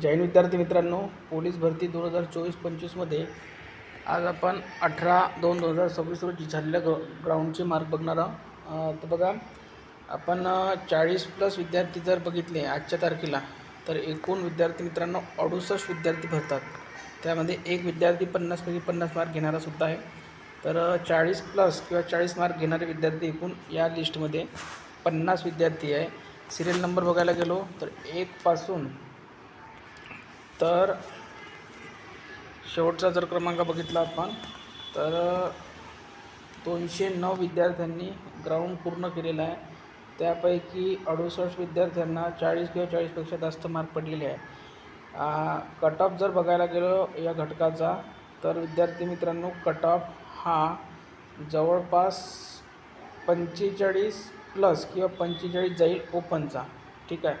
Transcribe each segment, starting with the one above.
जैन विद्यार्थी मित्रांनो पोलीस भरती दोन हजार चोवीस पंचवीसमध्ये आज आपण अठरा दोन दोन हजार सव्वीस रोजी झालेल्या ग्र ग्राउंडचे मार्क बघणार आहोत. तर बघा आपण चाळीस प्लस विद्यार्थी जर बघितले आजच्या तारखेला तर एकूण विद्यार्थी मित्रांनो अडुसष्ट विद्यार्थी भरतात. त्यामध्ये एक विद्यार्थी पन्नासपैकी पन्नास मार्क घेणारा सुद्धा आहे. तर चाळीस प्लस किंवा चाळीस मार्क घेणारे विद्यार्थी एकूण या लिस्टमध्ये पन्नास विद्यार्थी आहे. सिरियल नंबर बघायला गेलो तर एकपासून तर शेवटचा जर क्रमांक बघितला आपण तर दोनशे नऊ विद्यार्थ्यांनी ग्राउंड पूर्ण केलेलं आहे. त्यापैकी अडुसष्ट विद्यार्थ्यांना चाळीस किंवा चाळीसपेक्षा जास्त मार्क पडलेले आहे. कट ऑफ जर बघायला गेलो या घटकाचा तर विद्यार्थी मित्रांनो कट ऑफ हा जवळपास पंचेचाळीस प्लस किंवा पंचेचाळीस जाईल ओपनचा ठीक आहे?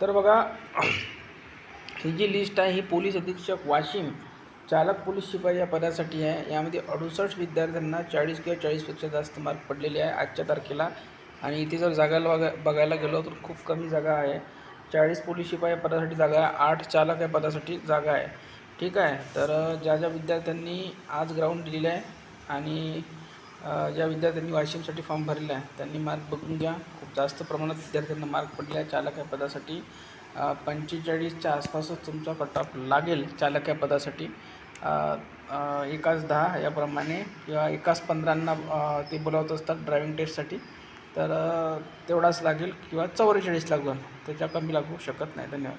तर बघा ही जी लिस्ट आहे ही पोलीस अधीक्षक वाशिम चालक पोलीस शिपाई या पदासाठी आहे. यामध्ये अडुसष्ट विद्यार्थ्यांना चाळीस किंवा चाळीसपेक्षा जास्त मार्क पडलेले आहे आजच्या तारखेला. आणि इथे जर जागायला बघा बघायला गेलो तर खूप कमी जागा आहे. चाळीस पोलीस शिपाई या पदासाठी जागा आहे आठ चालक या पदासाठी जागा आहे. ठीक आहे? तर ज्या ज्या विद्यार्थ्यांनी आज ग्राउंड दिलेलं आहे आणि ज्या विद्यार्थ्यांनी वाशिमसाठी फॉर्म भरलेला आहे त्यांनी मार्क बघून घ्या. खूप जास्त प्रमाणात विद्यार्थ्यांना मार्क पडले आहे चालक या पदासाठी पंचेचाळीसच्या आसपासच तुमचा कट ऑफ लागेल चालक या पदासाठी एकाच दहा याप्रमाणे किंवा एकाच पंधरांना ते बोलावत असतात ड्रायव्हिंग टेस्टसाठी तर तेवढाच लागेल किंवा चौवेचाळीस लागेल त्याच्या कमी लागू शकत नाही. धन्यवाद.